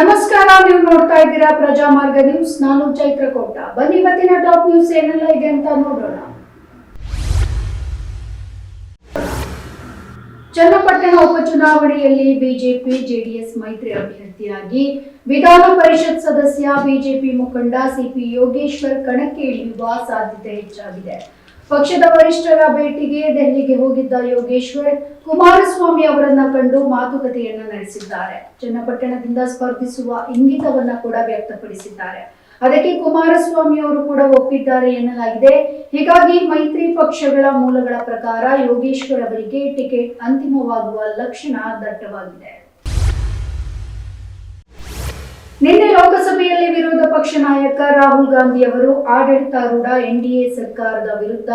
ನಮಸ್ಕಾರ, ನೀವು ನೋಡ್ತಾ ಇದ್ದೀರಾ ಪ್ರಜಾ ಮಾರ್ಗ ನ್ಯೂಸ್. ನಾನು ಚೈತ್ರ ಕೋಟ ಬನ್ನಿ, ಇವತ್ತಿನ ಟಾಪ್ ನ್ಯೂಸ್ ಏನೆಲ್ಲ ಇದೆ ಅಂತ ನೋಡೋಣ. ಚನ್ನಪಟ್ಟಣ ಉಪಚುನಾವಣೆಯಲ್ಲಿ ಬಿಜೆಪಿ, ಜೆಡಿಎಸ್ ಮೈತ್ರಿ ಅಭ್ಯರ್ಥಿಯಾಗಿ ವಿಧಾನ ಪರಿಷತ್ ಸದಸ್ಯ ಬಿಜೆಪಿ ಮುಖಂಡ ಸಿಪಿ ಯೋಗೇಶ್ವರ್ ಕಣಕ್ಕೆ ಇಳಿಯುವ ಸಾಧ್ಯತೆ ಹೆಚ್ಚಾಗಿದೆ. ಪಕ್ಷದ ವರಿಷ್ಠರ ಭೇಟಿಗೆ ದೆಹಲಿಗೆ ಹೋಗಿದ್ದ ಯೋಗೇಶ್ವರ್, ಕುಮಾರಸ್ವಾಮಿ ಅವರನ್ನ ಕಂಡು ಮಾತುಕತೆಯನ್ನ ನಡೆಸಿದ್ದಾರೆ. ಚನ್ನಪಟ್ಟಣದಿಂದ ಸ್ಪರ್ಧಿಸುವ ಇಂಗಿತವನ್ನ ಕೂಡ ವ್ಯಕ್ತಪಡಿಸಿದ್ದಾರೆ. ಅದಕ್ಕೆ ಕುಮಾರಸ್ವಾಮಿ ಅವರು ಕೂಡ ಒಪ್ಪಿದ್ದಾರೆ ಎನ್ನಲಾಗಿದೆ. ಹೀಗಾಗಿ ಮೈತ್ರಿ ಪಕ್ಷಗಳ ಮೂಲಗಳ ಪ್ರಕಾರ ಯೋಗೇಶ್ವರ್ ಅವರಿಗೆ ಟಿಕೆಟ್ ಅಂತಿಮವಾಗುವ ಲಕ್ಷಣ ದಟ್ಟವಾಗಿದೆ. ನಿನ್ನೆ ಲೋಕಸಭೆಯಲ್ಲಿ ವಿರೋಧ ಪಕ್ಷ ನಾಯಕ ರಾಹುಲ್ ಗಾಂಧಿ ಅವರು ಆಡಳಿತಾರೂಢ ಎನ್ಡಿಎ ಸರ್ಕಾರದ ವಿರುದ್ಧ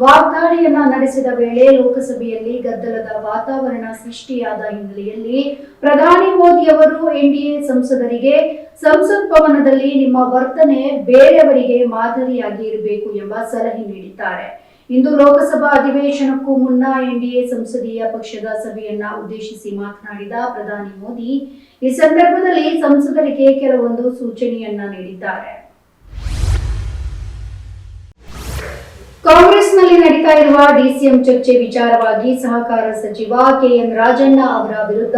ವಾಗ್ದಾಳಿಯನ್ನ ನಡೆಸಿದ ವೇಳೆ ಲೋಕಸಭೆಯಲ್ಲಿ ಗದ್ದಲದ ವಾತಾವರಣ ಸೃಷ್ಟಿಯಾದ ಹಿನ್ನೆಲೆಯಲ್ಲಿ ಪ್ರಧಾನಿ ಮೋದಿ ಅವರು ಎನ್ಡಿಎ ಸಂಸದರಿಗೆ, ಸಂಸತ್ ಭವನದಲ್ಲಿ ನಿಮ್ಮ ವರ್ತನೆ ಬೇರೆಯವರಿಗೆ ಮಾದರಿಯಾಗಿ ಇರಬೇಕು ಎಂಬ ಸಲಹೆ ನೀಡಿದ್ದಾರೆ. ಇಂದು ಲೋಕಸಭಾ ಅಧಿವೇಶನಕ್ಕೂ ಮುನ್ನ ಎನ್ಡಿಎ ಸಂಸದೀಯ ಪಕ್ಷದ ಸಭೆಯನ್ನ ಉದ್ದೇಶಿಸಿ ಮಾತನಾಡಿದ ಪ್ರಧಾನಿ ಮೋದಿ, ಈ ಸಂದರ್ಭದಲ್ಲಿ ಸಂಸದರಿಗೆ ಕೆಲವೊಂದು ಸೂಚನೆಯನ್ನ ನೀಡಿದ್ದಾರೆ. ಕಾಂಗ್ರೆಸ್ನಲ್ಲಿ ನಡೀತಾ ಇರುವ ಡಿಸಿಎಂ ಚರ್ಚೆ ವಿಚಾರವಾಗಿ ಸಹಕಾರ ಸಚಿವ ಕೆಎನ್ ರಾಜಣ್ಣ ಅವರ ವಿರುದ್ಧ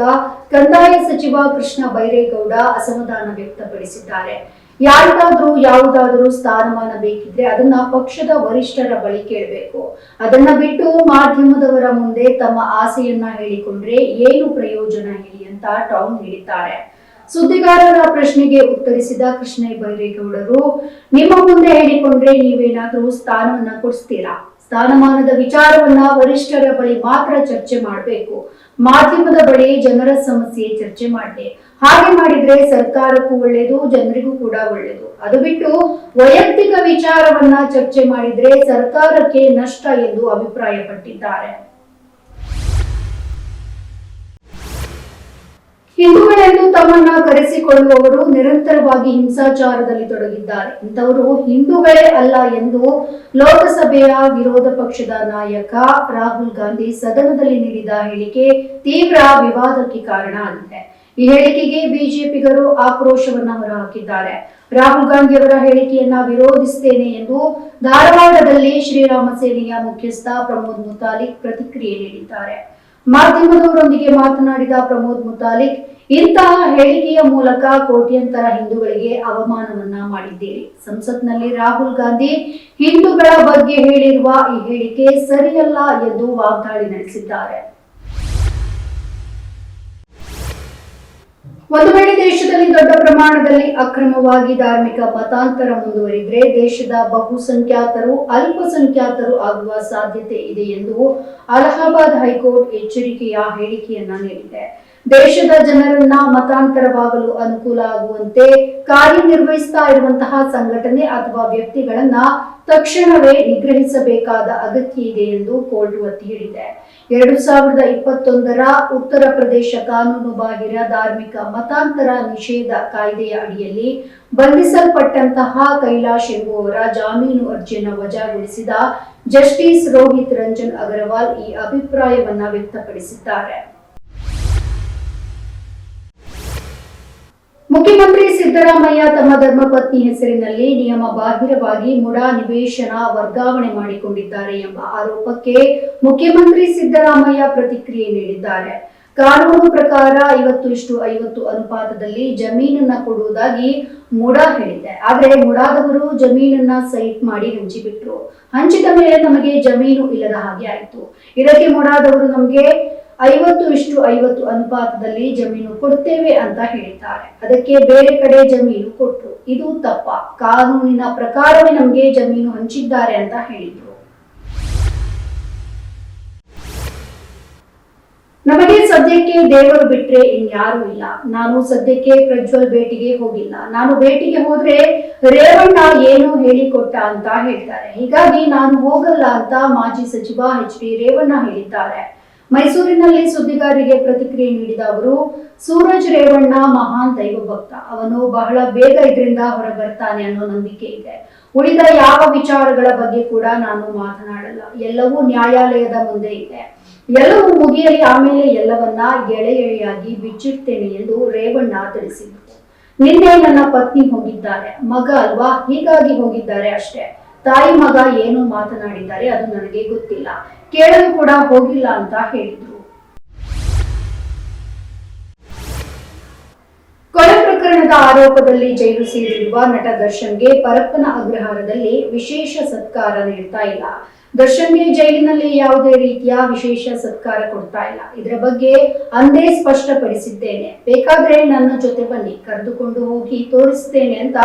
ಕಂದಾಯ ಸಚಿವ ಕೃಷ್ಣ ಬೈರೇಗೌಡ ಅಸಮಾಧಾನ ವ್ಯಕ್ತಪಡಿಸಿದ್ದಾರೆ. ಯಾರಿಗಾದ್ರೂ ಯಾವುದಾದ್ರೂ ಸ್ಥಾನಮಾನ ಬೇಕಿದ್ರೆ ಅದನ್ನ ಪಕ್ಷದ ವರಿಷ್ಠರ ಬಳಿ ಕೇಳಬೇಕು. ಅದನ್ನ ಬಿಟ್ಟು ಮಾಧ್ಯಮದವರ ಮುಂದೆ ತಮ್ಮ ಆಸೆಯನ್ನ ಹೇಳಿಕೊಂಡ್ರೆ ಏನು ಪ್ರಯೋಜನ ಹೇಳಿ ಅಂತ ಟಾಂಗ್ ನೀಡಿದ್ದಾರೆ ಸುದ್ದಿಗಾರರ ಪ್ರಶ್ನೆಗೆ ಉತ್ತರಿಸಿದ ಕೃಷ್ಣ ಬೈರೇಗೌಡರು, ನಿಮ್ಮ ಮುಂದೆ ಹೇಳಿಕೊಂಡ್ರೆ ನೀವೇನಾದ್ರೂ ಸ್ಥಾನವನ್ನ ಕೊಡಿಸ್ತೀರಾ? ಸ್ಥಾನಮಾನದ ವಿಚಾರವನ್ನ ವರಿಷ್ಠರ ಬಳಿ ಮಾತ್ರ ಚರ್ಚೆ ಮಾಡಬೇಕು. ಮಾಧ್ಯಮದ ಬಳಿ ಜನರ ಸಮಸ್ಯೆ ಚರ್ಚೆ ಮಾಡಿದೆ. ಹಾಗೆ ಮಾಡಿದ್ರೆ ಸರ್ಕಾರಕ್ಕೂ ಒಳ್ಳೇದು, ಜನರಿಗೂ ಕೂಡ ಒಳ್ಳೇದು. ಅದು ಬಿಟ್ಟು ವೈಯಕ್ತಿಕ ವಿಚಾರವನ್ನ ಚರ್ಚೆ ಮಾಡಿದ್ರೆ ಸರ್ಕಾರಕ್ಕೆ ನಷ್ಟ ಎಂದು ಅಭಿಪ್ರಾಯಪಟ್ಟಿದ್ದಾರೆ. ಹಿಂದೂಗಳೆಂದು ತಮ್ಮನ್ನ ಕರೆಸಿಕೊಳ್ಳುವವರು ನಿರಂತರವಾಗಿ ಹಿಂಸಾಚಾರದಲ್ಲಿ ತೊಡಗಿದ್ದಾರೆ. ಇಂಥವರು ಹಿಂದೂಗಳೇ ಅಲ್ಲ ಎಂದು ಲೋಕಸಭೆಯ ವಿರೋಧ ಪಕ್ಷದ ನಾಯಕ ರಾಹುಲ್ ಗಾಂಧಿ ಸದನದಲ್ಲಿ ನೀಡಿದ ಹೇಳಿಕೆ ತೀವ್ರ ವಿವಾದಕ್ಕೆ ಕಾರಣ ಆಗಿದೆ. ಈ ಹೇಳಿಕೆಗೆ ಬಿಜೆಪಿಗರು ಆಕ್ರೋಶವನ್ನ ಹೊರಹಾಕಿದ್ದಾರೆ. ರಾಹುಲ್ ಗಾಂಧಿ ಅವರ ಹೇಳಿಕೆಯನ್ನ ವಿರೋಧಿಸುತ್ತೇನೆ ಎಂದು ಧಾರವಾಡದಲ್ಲಿ ಶ್ರೀರಾಮ ಸೇನೆಯ ಮುಖ್ಯಸ್ಥ ಪ್ರಮೋದ್ ಮುತಾಲಿಕ್ ಪ್ರತಿಕ್ರಿಯೆ ನೀಡಿದ್ದಾರೆ. ಮಾಧ್ಯಮದವರೊಂದಿಗೆ ಮಾತನಾಡಿದ ಪ್ರಮೋದ್ ಮುತಾಲಿಕ್, ಇಂತಹ ಹೇಳಿಕೆಯ ಮೂಲಕ ಕೋಟ್ಯಂತರ ಹಿಂದೂಗಳಿಗೆ ಅವಮಾನವನ್ನ ಮಾಡಿದ್ದೀರಿ. ಸಂಸತ್ನಲ್ಲಿ ರಾಹುಲ್ ಗಾಂಧಿ ಹಿಂದೂಗಳ ಬಗ್ಗೆ ಹೇಳಿರುವ ಈ ಹೇಳಿಕೆ ಸರಿಯಲ್ಲ ಎಂದು ವಾಗ್ದಾಳಿ ನಡೆಸಿದ್ದಾರೆ. ಒಂದು ವೇಳೆ ದೇಶದಲ್ಲಿ ದೊಡ್ಡ ಪ್ರಮಾಣದಲ್ಲಿ ಅಕ್ರಮವಾಗಿ ಧಾರ್ಮಿಕ ಮತಾಂತರ ಮುಂದುವರಿದ್ರೆ ದೇಶದ ಬಹುಸಂಖ್ಯಾತರು, ಅಲ್ಪಸಂಖ್ಯಾತರು ಆಗುವ ಸಾಧ್ಯತೆ ಇದೆ ಎಂದು ಅಲಹಾಬಾದ್ ಹೈಕೋರ್ಟ್ ಎಚ್ಚರಿಕೆಯ ಹೇಳಿಕೆಯನ್ನ ನೀಡಿದೆ. ದೇಶದ ಜನರನ್ನ ಮತಾಂತರವಾಗಲು ಅನುಕೂಲ ಆಗುವಂತೆ ಕಾರ್ಯನಿರ್ವಹಿಸ್ತಾ ಇರುವಂತಹ ಸಂಘಟನೆ ಅಥವಾ ವ್ಯಕ್ತಿಗಳನ್ನ ತಕ್ಷಣವೇ ನಿಗ್ರಹಿಸಬೇಕಾದ ಅಗತ್ಯ ಇದೆ ಎಂದು ಕೋರ್ಟ್ ಒತ್ತಿ ಹೇಳಿದೆ. ಎರಡು ಸಾವಿರದ ಇಪ್ಪತ್ತೊಂದರ ಉತ್ತರ ಪ್ರದೇಶ ಕಾನೂನು ಬಾಹಿರ ಧಾರ್ಮಿಕ ಮತಾಂತರ ನಿಷೇಧ ಕಾಯ್ದೆಯ ಅಡಿಯಲ್ಲಿ ಬಂಧಿಸಲ್ಪಟ್ಟಂತಹ ಕೈಲಾಶ್ ಎಂಬುವವರ ಜಾಮೀನು ಅರ್ಜಿಯನ್ನು ವಜಾಗೊಳಿಸಿದ ಜಸ್ಟಿಸ್ ರೋಹಿತ್ ರಂಜನ್ ಅಗರ್ವಾಲ್ ಈ ಅಭಿಪ್ರಾಯವನ್ನ ವ್ಯಕ್ತಪಡಿಸಿದ್ದಾರೆ. ಮುಖ್ಯಮಂತ್ರಿ ಸಿದ್ದರಾಮಯ್ಯ ತಮ್ಮ ಧರ್ಮಪತ್ನಿ ಹೆಸರಿನಲ್ಲಿ ನಿಯಮ ಬಾಹಿರವಾಗಿ ಮುಡಾ ನಿವೇಶನ ವರ್ಗಾವಣೆ ಮಾಡಿಕೊಂಡಿದ್ದಾರೆ ಎಂಬ ಆರೋಪಕ್ಕೆ ಮುಖ್ಯಮಂತ್ರಿ ಸಿದ್ದರಾಮಯ್ಯ ಪ್ರತಿಕ್ರಿಯೆ ನೀಡಿದ್ದಾರೆ. ಕಾನೂನು ಪ್ರಕಾರ ಐವತ್ತು ಇಷ್ಟು ಐವತ್ತು ಅನುಪಾತದಲ್ಲಿ ಜಮೀನನ್ನ ಕೊಡುವುದಾಗಿ ಮುಡಾ ಹೇಳಿದೆ. ಆದ್ರೆ ಮುಡಾದವರು ಜಮೀನನ್ನ ಸೈಟ್ ಮಾಡಿ ಹಂಚಿಬಿಟ್ರು. ಹಂಚಿದ ಮೇಲೆ ನಮಗೆ ಜಮೀನು ಇಲ್ಲದ ಹಾಗೆ ಆಯ್ತು. ಇದಕ್ಕೆ ಮುಡಾದವರು ನಮಗೆ ಐವತ್ತು ಇಷ್ಟು ಐವತ್ತು ಅನುಪಾತದಲ್ಲಿ ಜಮೀನು ಕೊಡ್ತೇವೆ ಅಂತ ಹೇಳಿದ್ದಾರೆ. ಅದಕ್ಕೆ ಬೇರೆ ಕಡೆ ಜಮೀನು ಕೊಟ್ಟರು ಇದು ತಪ್ಪ. ಕಾನೂನಿನ ಪ್ರಕಾರವೇ ನಮಗೆ ಜಮೀನು ಹಂಚಿದ್ದಾರೆ ಅಂತ ಹೇಳಿದ್ರು. ನಮಗೆ ಸದ್ಯಕ್ಕೆ ದೇವರು ಬಿಟ್ರೆ ಇನ್ಯಾರೂ ಇಲ್ಲ. ನಾನು ಸದ್ಯಕ್ಕೆ ಪ್ರಜ್ವಲ್ ಭೇಟಿಗೆ ಹೋಗಿಲ್ಲ. ನಾನು ಭೇಟಿಗೆ ಹೋದ್ರೆ ರೇವಣ್ಣ ಏನು ಹೇಳಿಕೊಟ್ಟ ಅಂತ ಹೇಳ್ತಾರೆ. ಹೀಗಾಗಿ ನಾನು ಹೋಗಲ್ಲ ಅಂತ ಮಾಜಿ ಸಚಿವ ಎಚ್ ಡಿ ರೇವಣ್ಣ ಹೇಳಿದ್ದಾರೆ. ಮೈಸೂರಿನಲ್ಲಿ ಸುದ್ದಿಗಾರರಿಗೆ ಪ್ರತಿಕ್ರಿಯೆ ನೀಡಿದ ಅವರು, ಸೂರಜ್ ರೇವಣ್ಣ ಮಹಾನ್ ದೈವ ಭಕ್ತ ಅವನು ಬಹಳ ಬೇಗ ಇದರಿಂದ ಹೊರ ಬರ್ತಾನೆ ಅನ್ನೋ ನಂಬಿಕೆ ಇದೆ. ಉಳಿದ ಯಾವ ವಿಚಾರಗಳ ಬಗ್ಗೆ ಕೂಡ ನಾನು ಮಾತನಾಡಲ್ಲ. ಎಲ್ಲವೂ ನ್ಯಾಯಾಲಯದ ಮುಂದೆ ಇದೆ. ಎಲ್ಲವೂ ಮುಗಿಯಲಿ ಆಮೇಲೆ ಎಲ್ಲವನ್ನ ಎಳೆ ಎಳೆಯಾಗಿ ಬಿಚ್ಚಿಡ್ತೇನೆ ಎಂದು ರೇವಣ್ಣ ತಿಳಿಸಿದರು. ನಿನ್ನೆ ನನ್ನ ಪತ್ನಿ ಹೋಗಿದ್ದಾರೆ ಮಗ ಅಲ್ವಾ? ಹೀಗಾಗಿ ಹೋಗಿದ್ದಾರೆ ಅಷ್ಟೇ. ತಾಯಿ ಮಗ ಏನು ಮಾತನಾಡಿದ್ದಾರೆ ಅದು ನನಗೆ ಗೊತ್ತಿಲ್ಲ. ಕೇಳಲು ಕೂಡ ಹೋಗಿಲ್ಲ ಅಂತ ಹೇಳಿದ್ರು. ಕೊಲೆ ಪ್ರಕರಣದ ಆರೋಪದಲ್ಲಿ ಜೈಲು ಸೇರಿರುವ ನಟ ದರ್ಶನ್ಗೆ ಪರಪ್ಪನ ಅಗ್ರಹಾರದಲ್ಲಿ ವಿಶೇಷ ಸತ್ಕಾರ ನೀಡ್ತಾ ಇಲ್ಲ. ದರ್ಶನ್ಗೆ ಜೈಲಿನಲ್ಲಿ ಯಾವುದೇ ರೀತಿಯ ವಿಶೇಷ ಸತ್ಕಾರ ಕೊಡ್ತಾ ಇಲ್ಲ. ಇದರ ಬಗ್ಗೆ ಅಂದೇ ಸ್ಪಷ್ಟಪಡಿಸಿದ್ದೇನೆ. ಬೇಕಾದ್ರೆ ನನ್ನ ಜೊತೆ ಬನ್ನಿ, ಕರೆದುಕೊಂಡು ಹೋಗಿ ತೋರಿಸ್ತೇನೆ ಅಂತ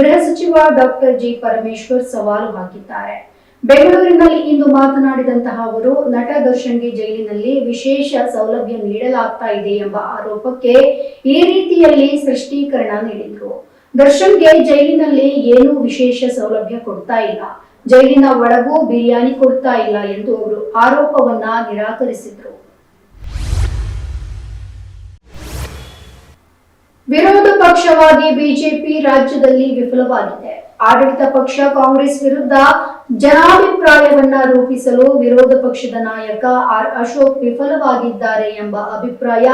ಗೃಹ ಸಚಿವ ಡಾಕ್ಟರ್ ಜಿ ಪರಮೇಶ್ವರ್ ಸವಾಲು ಹಾಕಿದ್ದಾರೆ. ಬೆಂಗಳೂರಿನಲ್ಲಿ ಇಂದು ಮಾತನಾಡಿದಂತಹ ಅವರು, ನಟ ದರ್ಶನ್ಗೆ ಜೈಲಿನಲ್ಲಿ ವಿಶೇಷ ಸೌಲಭ್ಯ ನೀಡಲಾಗ್ತಾ ಇದೆ ಎಂಬ ಆರೋಪಕ್ಕೆ ಈ ರೀತಿಯಲ್ಲಿ ಸ್ಪಷ್ಟೀಕರಣ ನೀಡಿದ್ರು. ದರ್ಶನ್ಗೆ ಜೈಲಿನಲ್ಲಿ ಏನೂ ವಿಶೇಷ ಸೌಲಭ್ಯ ಕೊಡ್ತಾ ಇಲ್ಲ. ಜೈಲಿನ ಒಳಗೂ ಬಿರಿಯಾನಿ ಕೊಡ್ತಾ ಇಲ್ಲ ಎಂದು ಅವರು ಆರೋಪವನ್ನ ನಿರಾಕರಿಸಿದ್ರು. ವಿರೋಧ ಪಕ್ಷವಾಗಿ ಬಿಜೆಪಿ ರಾಜ್ಯದಲ್ಲಿ ವಿಫಲವಾಗಿದೆ. ಆಡಳಿತ ಪಕ್ಷ ಕಾಂಗ್ರೆಸ್ ವಿರುದ್ಧ ಜನಾಭಿಪ್ರಾಯವನ್ನ ರೂಪಿಸಲು ವಿರೋಧ ಪಕ್ಷದ ನಾಯಕ ಆರ್ ಅಶೋಕ್ ವಿಫಲವಾಗಿದ್ದಾರೆ ಎಂಬ ಅಭಿಪ್ರಾಯ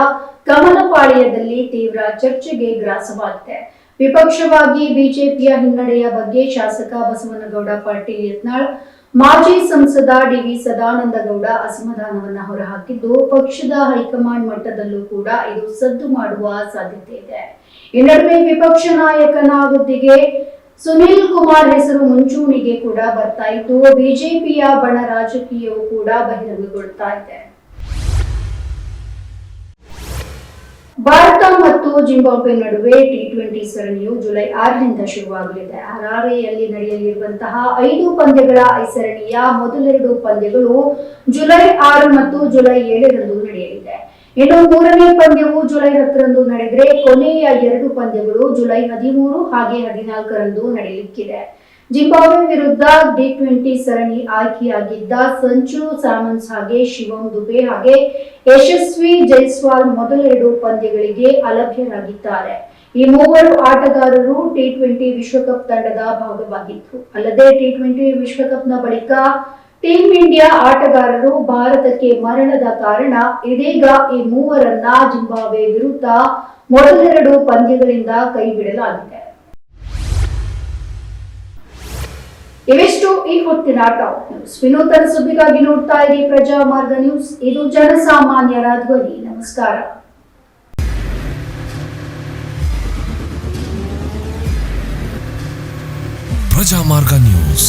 ಕಮಲಪಾಳ್ಯದಲ್ಲಿ ತೀವ್ರ ಚರ್ಚೆಗೆ ಗ್ರಾಸವಾಗಿದೆ. ವಿಪಕ್ಷವಾಗಿ ಬಿಜೆಪಿಯ ಹಿನ್ನಡೆಯ ಬಗ್ಗೆ ಶಾಸಕ ಬಸವನಗೌಡ, ಪಾಟೀಲ್ ಯತ್ನಾಳ್, ಮಾಜಿ ಸಂಸದ ಡಿವಿ ಸದಾನಂದಗೌಡ ಅಸಮಾಧಾನವನ್ನ ಹೊರಹಾಕಿದ್ದು, ಪಕ್ಷದ ಹೈಕಮಾಂಡ್ ಮಟ್ಟದಲ್ಲೂ ಕೂಡ ಇದು ಸದ್ದು ಮಾಡುವ ಸಾಧ್ಯತೆ ಇದೆ. ಈ ನಡುವೆ ವಿಪಕ್ಷ ನಾಯಕನ ಹುದ್ದೆಗೆ ಸುನಿಲ್ ಕುಮಾರ್ ಹೆಸರು ಮುಂಚೂಣಿಗೆ ಕೂಡ ಬರ್ತಾ ಇತ್ತು. ಬಿಜೆಪಿಯ ಬಣ ರಾಜಕೀಯವು ಕೂಡ ಬಹಿರಂಗಗೊಳ್ತಾ ಇದೆ. ಭಾರತ ಮತ್ತು ಜಿಂಬಾಬ್ವೆ ನಡುವೆ ಟಿ ಟ್ವೆಂಟಿ ಸರಣಿಯು ಜುಲೈ ಆರರಿಂದ ಶುರುವಾಗಲಿದೆ. ಹರಾರೆಯಲ್ಲಿ ನಡೆಯಲಿರುವಂತಹ ಐದು ಪಂದ್ಯಗಳ ಈ ಸರಣಿಯ ಮೊದಲೆರಡು ಪಂದ್ಯಗಳು ಜುಲೈ ಆರು ಮತ್ತು ಜುಲೈ ಏಳರಂದು ನಡೆಯಲಿದೆ. ಇನ್ನು ಮೂರನೇ ಪಂದ್ಯವು ಜುಲೈ ಹತ್ತರಂದು ನಡೆದರೆ ಕೊನೆಯ ಎರಡು ಪಂದ್ಯಗಳು ಜುಲೈ ಹದಿಮೂರು ಹಾಗೆ ಹದಿನಾಲ್ಕರಂದು ನಡೆಯಲಿಕ್ಕಿದೆ. ಜಿಂಬಾಬ್ವೆ ವಿರುದ್ಧ ಡಿ ಟ್ವೆಂಟಿ ಸರಣಿ ಆಯ್ಕೆಯಾಗಿದ್ದ ಸಂಚು ಸಾಮನ್ಸ್ ಹಾಗೆ ಶಿವಂ ದುಬೆ ಹಾಗೆ ಯಶಸ್ವಿ ಜೈಸ್ವಾಲ್ ಮೊದಲೆರಡು ಪಂದ್ಯಗಳಿಗೆ ಅಲಭ್ಯರಾಗಿದ್ದಾರೆ. ಈ ಮೂವರು ಆಟಗಾರರು ಟಿ ಟ್ವೆಂಟಿ ವಿಶ್ವಕಪ್ ತಂಡದ ಭಾಗವಾಗಿದ್ರು ಅಲ್ಲದೆ ಟಿ ಟ್ವೆಂಟಿ ವಿಶ್ವಕಪ್ನ ಬಳಿಕ ಟೀಂ ಇಂಡಿಯಾ ಆಟಗಾರರು ಭಾರತಕ್ಕೆ ಮರಣದ ಕಾರಣ ಇದೀಗ ಈ ಮೂವರನ್ನ ಜಿಂಬಾಬ್ವೆ ವಿರುದ್ಧ ಮೊದಲೆರಡು ಪಂದ್ಯಗಳಿಂದ ಕೈಬಿಡಲಾಗಿದೆ. ಇವೆಷ್ಟು ಈ ಹೊತ್ತಿನ ಟಾಪ್ ನ್ಯೂಸ್. ವಿನೂತನ ಸುದ್ದಿಗಾಗಿ ನೋಡ್ತಾ ಇರಿ ಪ್ರಜಾ ಮಾರ್ಗ ನ್ಯೂಸ್. ಇದು ಜನಸಾಮಾನ್ಯರ ಧ್ವನಿ. ನಮಸ್ಕಾರ. ಪ್ರಜಾಮಾರ್ಗ ನ್ಯೂಸ್.